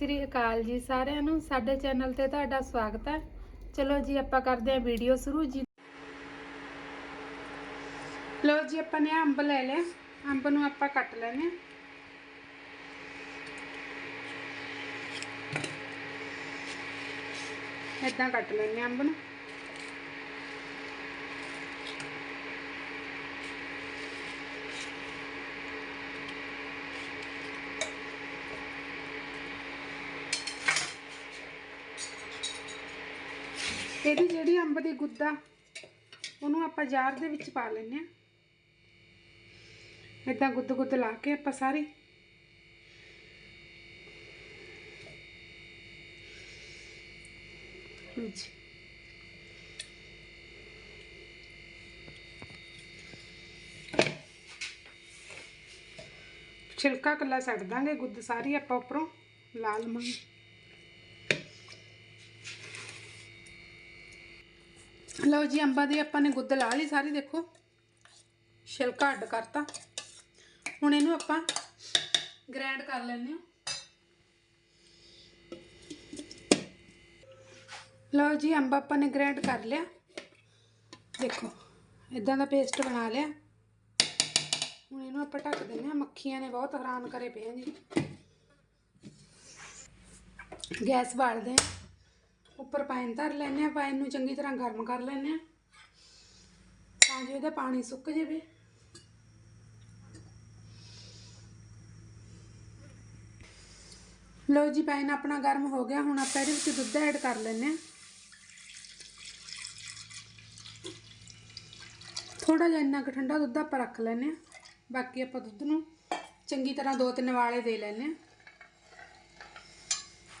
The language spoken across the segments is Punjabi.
ਸ੍ਰੀ ਅਕਾਲ ਜੀ ਸਾਰਿਆਂ ਨੂੰ। ਸਾਡੇ ਚੈਨਲ ਤੇ ਤੁਹਾਡਾ ਸਵਾਗਤ ਹੈ। ਚਲੋ ਜੀ, ਆਪਾਂ ਕਰਦੇ ਹਾਂ ਵੀਡੀਓ ਸ਼ੁਰੂ। ਜੀ ਲਓ ਜੀ, ਆਪਾਂ ਨੇ ਅੰਬ ਲੈ ਲਿਆ ਅੰਬ ਨੂੰ ਆਪਾਂ ਕੱਟ ਲੈਨੇ ਆ ਇਦਾਂ ਕੱਟ ਲੈਨੇ ਆ ਅੰਬ ਨੂੰ। ਇਹਦੀ ਜਿਹੜੀ ਅੰਬ ਦੀ ਗੁੱਦਾ, ਉਹਨੂੰ ਆਪਾਂ ਜਾਰ ਦੇ ਵਿੱਚ ਪਾ ਲੈਨੇ ਆ ਇਦਾਂ ਗੁੱਦ ਗੁੱਦ ਲਾ ਕੇ ਆਪਾਂ ਸਾਰੀ ਜੀ ਛਿਲਕਾ ਕੱਲਾ ਛੱਡ ਦਾਂਗੇ, ਗੁੱਦ ਸਾਰੀ ਆਪਾਂ ਉੱਪਰੋਂ ਲਾਲ ਲਵਾਂਗੇ। ਲਓ ਜੀ, ਅੰਬਾਂ ਦੀ ਆਪਾਂ ਨੇ ਗੁੱਦ ਲਾ ਲਈ ਸਾਰੀ, ਦੇਖੋ। ਛਿਲਕਾ ਅੱਡ ਕਰਤਾ। ਹੁਣ ਇਹਨੂੰ ਆਪਾਂ ਗ੍ਰਾਈਂਡ ਕਰ ਲੈਂਦੇ ਹਾਂ। ਲਓ ਜੀ, ਅੰਬ ਆਪਾਂ ਨੇ ਗ੍ਰਾਈਂਡ ਕਰ ਲਿਆ। ਦੇਖੋ ਇਦਾਂ ਦਾ ਪੇਸਟ ਬਣਾ ਲਿਆ। ਹੁਣ ਇਹਨੂੰ ਆਪਾਂ ਢੱਕ ਦਿੰਦੇ ਹਾਂ। ਮੱਖੀਆਂ ਨੇ ਬਹੁਤ ਹੈਰਾਨ ਕਰੇ ਪਏ ਆ ਜੀ। ਗੈਸ ਬਾਲਦੇ ਹਾਂ। ਉੱਪਰ ਪਾਣੀ ਧਰ ਲੈਨੇ ਆ ਪਾਣੀ ਨੂੰ ਚੰਗੀ ਤਰ੍ਹਾਂ ਗਰਮ ਕਰ ਲੈਨੇ ਆ ਤਾਂ ਜੋ ਇਹਦਾ ਪਾਣੀ ਸੁੱਕ ਜਾਵੇ। ਲਓ ਜੀ ਪਾਣੀ ਆਪਣਾ ਗਰਮ ਹੋ ਗਿਆ। ਹੁਣ ਆਪਾਂ ਇਹਦੇ ਵਿੱਚ ਦੁੱਧ ਐਡ ਕਰ ਲੈਨੇ ਆ ਥੋੜਾ ਜਿਹਾ ਇੰਨਾ ਕੁ ਠੰਡਾ ਦੁੱਧ ਆਪਾਂ ਰੱਖ ਲੈਨੇ ਆ ਬਾਕੀ ਆਪਾਂ ਦੁੱਧ ਨੂੰ ਚੰਗੀ ਤਰ੍ਹਾਂ ਦੋ ਤਿੰਨ ਵਾਲੇ ਦੇ ਲੈਨੇ ਆ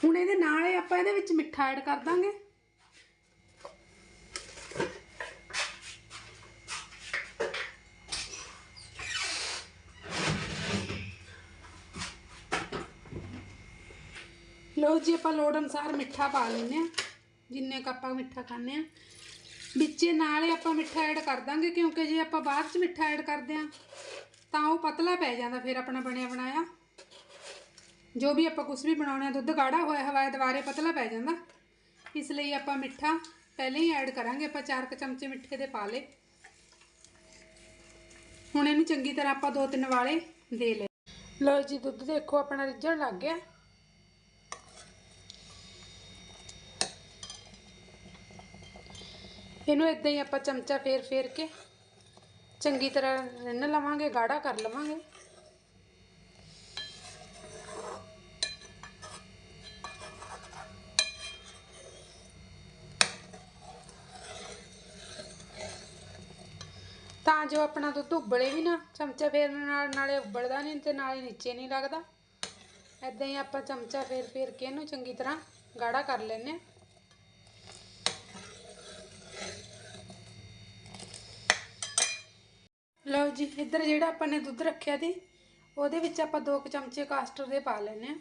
ਹੁਣ ਇਹਦੇ ਨਾਲ ਹੀ ਆਪਾਂ ਇਹਦੇ ਵਿੱਚ ਮਿੱਠਾ ਐਡ ਕਰ ਦਾਂਗੇ। ਲਓ ਜੀ, ਆਪਾਂ ਲੋੜ ਅਨੁਸਾਰ ਮਿੱਠਾ ਪਾ ਲੈਨੇ ਆ ਜਿੰਨੇ ਕ ਆਪਾਂ ਮਿੱਠਾ ਖਾਣੇ ਆ ਵਿੱਚੇ ਨਾਲ ਹੀ ਆਪਾਂ ਮਿੱਠਾ ਐਡ ਕਰ ਦਾਂਗੇ, ਕਿਉਂਕਿ ਜੇ ਆਪਾਂ ਬਾਅਦ ਚ ਮਿੱਠਾ ਐਡ ਕਰਦੇ ਆ ਤਾਂ ਉਹ ਪਤਲਾ ਪੈ ਜਾਂਦਾ, ਫਿਰ ਆਪਣਾ ਬਣਿਆ ਬਣਾਇਆ। ਜੋ ਵੀ ਆਪਾਂ ਕੁਝ ਵੀ ਬਣਾਉਣਾ ਦੁੱਧ ਗਾੜਾ ਹੋਇਆ ਹਵਾ ਦੁਬਾਰੇ ਪਤਲਾ ਪੈ ਜਾਂਦਾ। ਇਸ ਲਈ ਆਪਾਂ ਮਿੱਠਾ ਪਹਿਲਾਂ ਹੀ ਐਡ ਕਰਾਂਗੇ, ਆਪਾਂ 4 ਚਮਚੇ ਮਿੱਠੇ ਦੇ ਪਾ ਲਏ। ਹੁਣ ਇਹਨੂੰ ਚੰਗੀ ਤਰ੍ਹਾਂ ਆਪਾਂ ਦੋ ਤਿੰਨ ਵਾਲੇ ਦੇ ਲਏ। ਲਓ ਜੀ, ਦੁੱਧ ਦੇਖੋ ਆਪਣਾ ਰਿੱਝਣ ਲੱਗ ਗਿਆ। ਇਹਨੂੰ ਇਦਾਂ ਹੀ ਆਪਾਂ ਚਮਚਾ ਫੇਰ ਫੇਰ ਕੇ ਚੰਗੀ ਤਰ੍ਹਾਂ ਰਿੰਨ ਲਵਾਂਗੇ, ਗਾੜਾ ਕਰ ਲਵਾਂਗੇ। ਤਾਂ ਜੋ ਆਪਣਾ ਦੁੱਧ ਉਬਲੇ ਵੀ ਨਾ, ਚਮਚਾ ਫੇਰਨ ਨਾਲ, ਨਾਲੇ ਉਬਲਦਾ ਨਹੀਂ ਤੇ ਨਾਲੇ ਨੀਚੇ ਨਹੀਂ ਲੱਗਦਾ। ਐਦਾਂ ਹੀ ਆਪਾਂ ਚਮਚਾ ਫੇਰ ਫੇਰ ਕੇ ਇਹਨੂੰ ਚੰਗੀ ਤਰ੍ਹਾਂ ਗਾੜਾ ਕਰ ਲੈਨੇ ਲਓ ਜੀ, ਇੱਧਰ ਜਿਹੜਾ ਆਪਾਂ ਨੇ ਦੁੱਧ ਰੱਖਿਆ ਸੀ, ਉਹਦੇ ਵਿੱਚ ਆਪਾਂ ਦੋ ਕੁ ਚਮਚੇ ਕਾਸਟਰ ਦੇ ਪਾ ਲੈਨੇ ਆ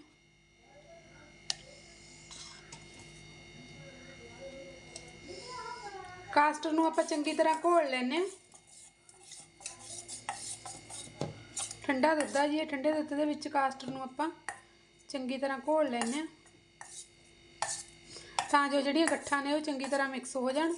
ਕਾਸਟਰ ਨੂੰ ਆਪਾਂ ਚੰਗੀ ਤਰ੍ਹਾਂ ਘੋਲ ਲੈਨੇ ਆ ਠੰਡਾ ਦੁੱਧ ਆ ਜੀ, ਇਹ ਠੰਡੇ ਦੁੱਧ ਦੇ ਵਿੱਚ ਕਾਸਟਰ ਨੂੰ ਆਪਾਂ ਚੰਗੀ ਤਰ੍ਹਾਂ ਘੋਲ ਲੈਨੇ ਆ ਤਾਂ ਜੋ ਜਿਹੜੀਆਂ ਗੱਠਾਂ ਨੇ ਉਹ ਚੰਗੀ ਤਰ੍ਹਾਂ ਮਿਕਸ ਹੋ ਜਾਣ।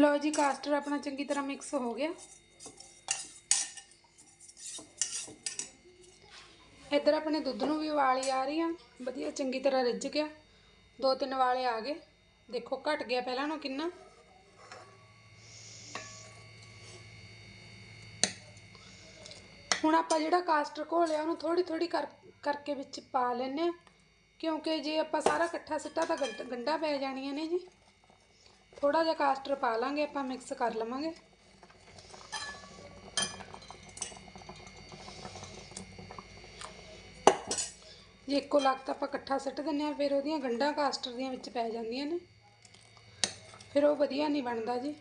ਲਓ ਜੀ, ਕਾਸਟਰ ਆਪਣਾ ਚੰਗੀ ਤਰ੍ਹਾਂ ਮਿਕਸ ਹੋ ਗਿਆ। ਇੱਧਰ ਆਪਣੇ ਦੁੱਧ ਨੂੰ ਵੀ ਵਾਲੀ ਆ ਰਹੀ ਆ। ਵਧੀਆ, ਚੰਗੀ ਤਰ੍ਹਾਂ ਰਿੱਝ ਗਿਆ। ਦੋ ਤਿੰਨ ਵਾਲੇ ਆ ਗਏ। ਦੇਖੋ, ਘਟ ਗਿਆ ਪਹਿਲਾਂ ਨੂੰ ਕਿੰਨਾ? ਹੁਣ ਆਪਾਂ ਜਿਹੜਾ ਕਾਸਟਰ ਘੋਲਿਆ ਉਹਨੂੰ ਥੋੜੀ ਥੋੜੀ ਕਰ, ਕਰਕੇ ਵਿੱਚ ਪਾ ਲੈਨੇ ਆ ਕਿਉਂਕਿ ਜੇ ਆਪਾਂ ਸਾਰਾ ਇਕੱਠਾ ਸਿੱਟਾ ਤਾਂ ਗੰਡ- ਗੰਢਾਂ ਪੈ ਜਾਣੀਆਂ ਨੇ ਜੀ। ਥੋੜਾ ਜਿਹਾ ਕਾਸਟਰ ਪਾ ਲਾਂਗੇ, ਆਪਾਂ ਮਿਕਸ ਕਰ ਲਵਾਂਗੇ। ਜੇ ਇੱਕੋ ਲਗਤ ਆਪਾਂ ਇਕੱਠਾ ਸਿੱਟ ਦਿੰਨੇ ਆ ਫਿਰ ਉਹਦੀਆਂ ਗੰਢਾਂ ਕਾਸਟਰ ਦੀਆਂ ਵਿੱਚ ਪੈ ਜਾਂਦੀਆਂ ਨੇ। ਫਿਰ ਉਹ ਵਧੀਆ ਨਹੀਂ ਬਣਦਾ ਜੀ।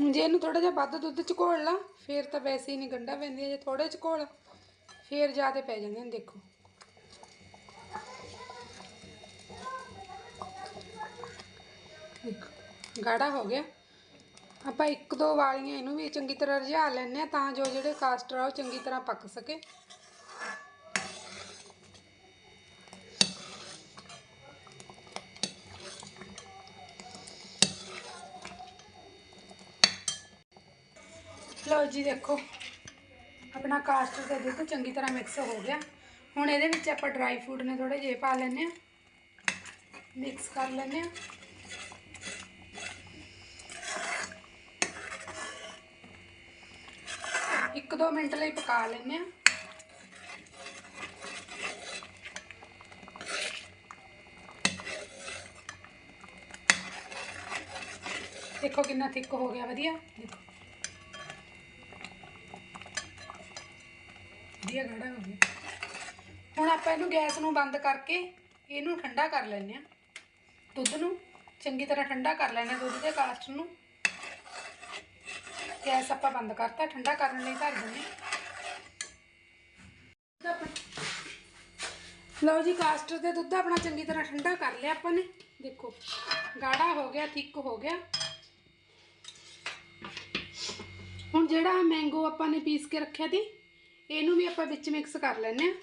ਜੇ ਇਹਨੂੰ ਥੋੜਾ ਜਿਹਾ ਵੱਧ ਦੁੱਧ ਚ ਘੋਲ ਲਾ, ਫਿਰ ਤਾਂ ਵੈਸੇ ਹੀ ਨਹੀਂ ਗੰਢਾ ਪੈਂਦੀਆਂ, ਜੇ ਥੋੜੇ ਚ ਘੋਲ, ਫਿਰ ਜ਼ਿਆਦਾ ਪੈ ਜਾਂਦੇ ਨੇ, ਦੇਖੋ। ਗਾੜਾ ਹੋ ਗਿਆ। ਆਪਾਂ ਇੱਕ ਦੋ ਵਾਲੀਆਂ ਇਹਨੂੰ ਵੀ ਚੰਗੀ ਤਰ੍ਹਾਂ ਰਝਾ ਲੈਣੇ ਆ ਤਾਂ ਜੋ ਜਿਹੜੇ ਕਾਸਟਰ ਆ ਉਹ ਚੰਗੀ ਤਰ੍ਹਾਂ ਪੱਕ ਸਕੇ। ਲਓ ਜੀ ਦੇਖੋ, ਆਪਣਾ ਕਾਸਟਰ ਦਾ ਦੁੱਧ ਚੰਗੀ ਤਰ੍ਹਾਂ ਮਿਕਸ ਹੋ ਗਿਆ। ਹੁਣ ਇਹਦੇ ਵਿੱਚ ਆਪਾਂ ਡਰਾਈ ਫਰੂਟ ਨੇ ਥੋੜੇ ਜਿਹੇ ਪਾ ਲੈਣੇ ਆ ਮਿਕਸ ਕਰ ਲੈਣੇ ਆ ਇੱਕ ਦੋ ਮਿੰਟ ਲਈ ਪਕਾ ਲੈਣੇ ਆ ਦੇਖੋ ਕਿੰਨਾ ਥਿੱਕ ਹੋ ਗਿਆ, ਵਧੀਆ? ਦੇਖੋ। ਵਧੀਆ, ਗਾੜਾ ਹੋ ਗਿਆ। ਹੁਣ ਆਪਾਂ ਇਹਨੂੰ ਗੈਸ ਨੂੰ ਬੰਦ ਕਰਕੇ ਇਹਨੂੰ ਠੰਡਾ ਕਰ ਲੈਣੇ ਆ ਦੁੱਧ ਨੂੰ ਚੰਗੀ ਤਰ੍ਹਾਂ ਠੰਡਾ ਕਰ ਲੈਣਾ, ਦੁੱਧ ਦੇ ਕਾਸਟ ਨੂੰ। ਗੈਸ ਆਪਾਂ ਬੰਦ ਕਰਤਾ, ਠੰਡਾ ਕਰਨ ਲਈ ਧਰ ਦਿੰਦੇ ਹਾਂ। ਲਓ ਜੀ, ਕਾਸਟਰ ਦੇ ਦੁੱਧ ਆਪਣਾ ਚੰਗੀ ਤਰ੍ਹਾਂ ਠੰਡਾ ਕਰ ਲਿਆ ਆਪਾਂ ਨੇ। ਦੇਖੋ, ਗਾੜਾ ਹੋ ਗਿਆ, ਥਿੱਕ ਹੋ ਗਿਆ। ਹੁਣ ਜਿਹੜਾ ਮੈਂਗੋ ਆਪਾਂ ਨੇ ਪੀਸ ਕੇ ਰੱਖਿਆ ਸੀ, ਇਹਨੂੰ ਵੀ ਆਪਾਂ ਵਿੱਚ ਮਿਕਸ ਕਰ ਲੈਣੇ ਆ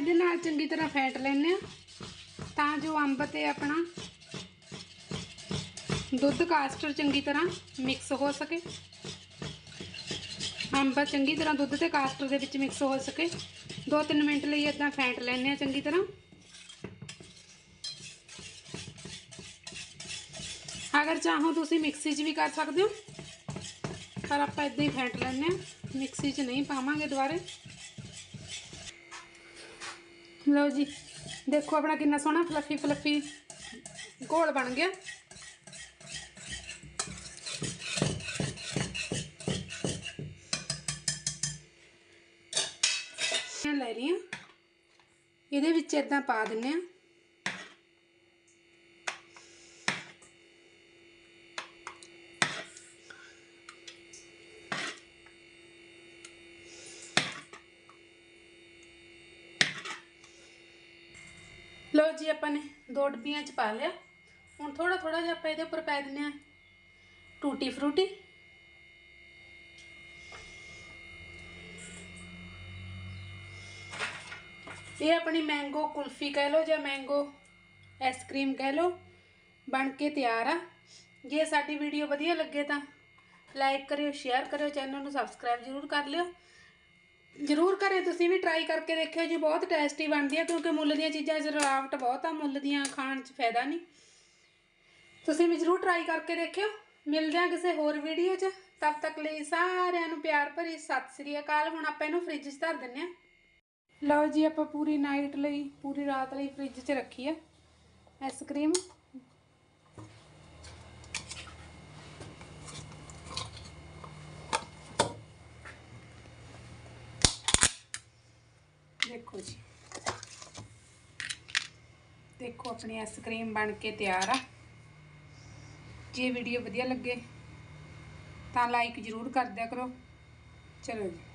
ਇਹਦੇ ਨਾਲ ਚੰਗੀ ਤਰ੍ਹਾਂ ਫੈਂਟ ਲੈਣੇ ਆ ਤਾਂ ਜੋ ਅੰਬ ਤੇ ਆਪਣਾ ਦੁੱਧ ਕਾਸਟਰ ਚੰਗੀ ਤਰ੍ਹਾਂ ਮਿਕਸ ਹੋ ਸਕੇ। ਅੰਬ ਚੰਗੀ ਤਰ੍ਹਾਂ ਦੁੱਧ ਤੇ ਕਾਸਟਰ ਦੇ ਵਿੱਚ ਮਿਕਸ ਹੋ ਸਕੇ। 2-3 ਮਿੰਟ ਲਈ ਇਦਾਂ ਫੈਂਟ ਲੈਣੇ ਆ ਚੰਗੀ ਤਰ੍ਹਾਂ। ਅਗਰ ਚਾਹੋ ਤੁਸੀਂ ਮਿਕਸੀ 'ਚ ਵੀ ਕਰ ਸਕਦੇ ਹੋ। ਪਰ ਆਪਾਂ ਇਦਾਂ ਹੀ ਫੈਂਟ ਲੈਣੇ ਆ ਮਿਕਸੀ 'ਚ ਨਹੀਂ ਪਾਵਾਂਗੇ ਦੁਬਾਰੇ। ਲਓ ਜੀ, ਦੇਖੋ ਆਪਣਾ ਕਿੰਨਾ ਸੋਹਣਾ ਫਲਫੀ ਫਲਫੀ ਘੋਲ ਬਣ ਗਿਆ। ਲੈ ਰਹੀ ਹਾਂ। ਇਹਦੇ ਵਿੱਚ ਇਦਾਂ ਪਾ ਦਿੰਨੇ ਆ ਲਓ ਜੀ ਆਪਾਂ ਨੇ ਦੋ ਡੱਬੀਆਂ ਚ ਪਾ ਲਿਆ। ਹੁਣ ਥੋੜਾ ਥੋੜਾ ਜਿਹਾ ਆਪਾਂ ਇਹਦੇ ਉੱਪਰ ਪਾ ਦਿੰਨੇ ਆ ਟੂਟੀ ਫਰੂਟੀ। ਇਹ ਆਪਣੀ ਮੈਂਗੋ ਕੁਲਫੀ ਕਹਿ ਲਓ ਜਾਂ ਮੈਂਗੋ ਆਈਸਕ੍ਰੀਮ ਕਹਿ ਲਓ। ਬਣ ਕੇ ਤਿਆਰ ਆ। ਜੇ ਸਾਡੀ ਵੀਡੀਓ ਵਧੀਆ ਲੱਗੇ ਤਾਂ ਲਾਈਕ ਕਰਿਓ ਸ਼ੇਅਰ ਕਰਿਓ ਚੈਨਲ ਨੂੰ ਸਬਸਕ੍ਰਾਈਬ ਜ਼ਰੂਰ ਕਰ ਲਿਓ। ਜ਼ਰੂਰ ਕਰੇ ਤੁਸੀਂ ਵੀ ਟਰਾਈ ਕਰਕੇ ਦੇਖਿਓ ਜੀ, ਬਹੁਤ ਟੇਸਟੀ ਬਣਦੀ ਹੈ ਕਿਉਂਕਿ ਮੁੱਲ ਦੀਆਂ ਚੀਜ਼ਾਂ 'ਚ ਰਲਾਵਟ ਬਹੁਤ ਆ, ਮੁੱਲ ਦੀਆਂ ਖਾਣ 'ਚ ਫਾਇਦਾ ਨਹੀਂ। ਤੁਸੀਂ ਵੀ ਜ਼ਰੂਰ ਟਰਾਈ ਕਰਕੇ ਦੇਖਿਓ। ਮਿਲਦੇ ਹਾਂ ਕਿਸੇ ਹੋਰ ਵੀਡੀਓ 'ਚ। ਤਦ ਤੱਕ ਲਈ ਸਾਰਿਆਂ ਨੂੰ ਪਿਆਰ ਭਰੀ ਸਤਿ ਸ੍ਰੀ ਅਕਾਲ। ਹੁਣ ਆਪਾਂ ਇਹਨੂੰ ਫ੍ਰਿਜ 'ਚ ਧਰ ਦਿੰਨੇ ਆ। ਲਓ ਜੀ, ਆਪਾਂ ਪੂਰੀ ਨਾਈਟ ਲਈ, ਪੂਰੀ ਰਾਤ ਲਈ ਫ੍ਰਿਜ 'ਚ ਰੱਖੀ ਆ। ਆਈਸਕ੍ਰੀਮ ਦੇਖੋ ਜੀ। ਦੇਖੋ ਆਪਣੀ ਆਈਸਕ੍ਰੀਮ ਬਣ ਕੇ ਤਿਆਰ ਆ। ਜੇ ਵੀਡੀਓ ਵਧੀਆ ਲੱਗੇ ਤਾਂ ਲਾਈਕ ਜ਼ਰੂਰ ਕਰ ਦਿਆ ਕਰੋ। ਚਲੋ ਜੀ।